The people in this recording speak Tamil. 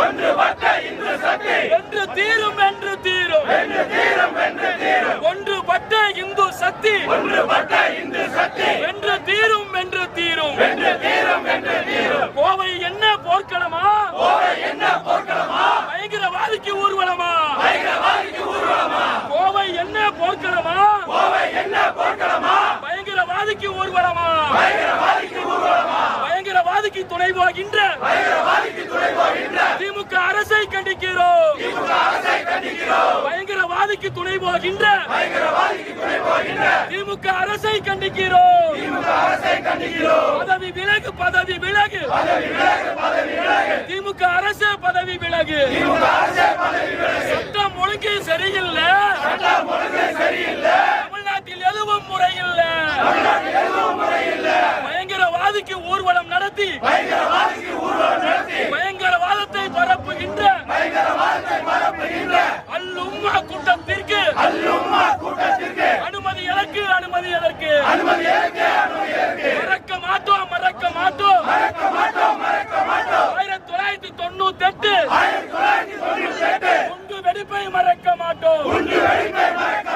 ஒன்றுபட்ட இந்து சக்தி. வென்று தீரும் என்று தீரும். வென்று தீரும் வென்று தீரும். ஒன்றுபட்ட இந்து சக்தி. ஒன்றுபட்ட இந்து சக்தி. வென்று தீரும் என்று தீரும். வென்று தீரும் வென்று தீரும். கோவை என்ன போர்க்களமா? கோவை என்ன போர்க்களமா? பயங்கரவாதிக்கு ஊர்வலமா? பயங்கரவாதிக்கு ஊர்வலமா? கோவை என்ன போர்க்களமா? கோவை என்ன போர்க்களமா? பயங்கரவாதிக்கு ஊர்வலமா? பயங்கரவாதிக்கு ஊர்வலமா? பயங்கரவாதிக்கு துணை போகின்ற பயங்கரவாதிக்கு துணை போகின்ற திமுக அரசை கண்டிக்கிறோம் திமுக அரசை கண்டிக்கிறோம் பயங்கரவாதிக்கு துணை போகின்ற திமுக அரசை கண்டிக்கிறோம். பதவி விலகு பதவி விலகு. திமுக அரசு பதவி விலகு. சட்டம் ஒழுங்கு சரியில்லை. தமிழ்நாட்டில் எதுவும் முறையில்லை. பயங்கரவாதிக்கு ஊர்வலம் நடத்தி ¡Un duelo, Michael!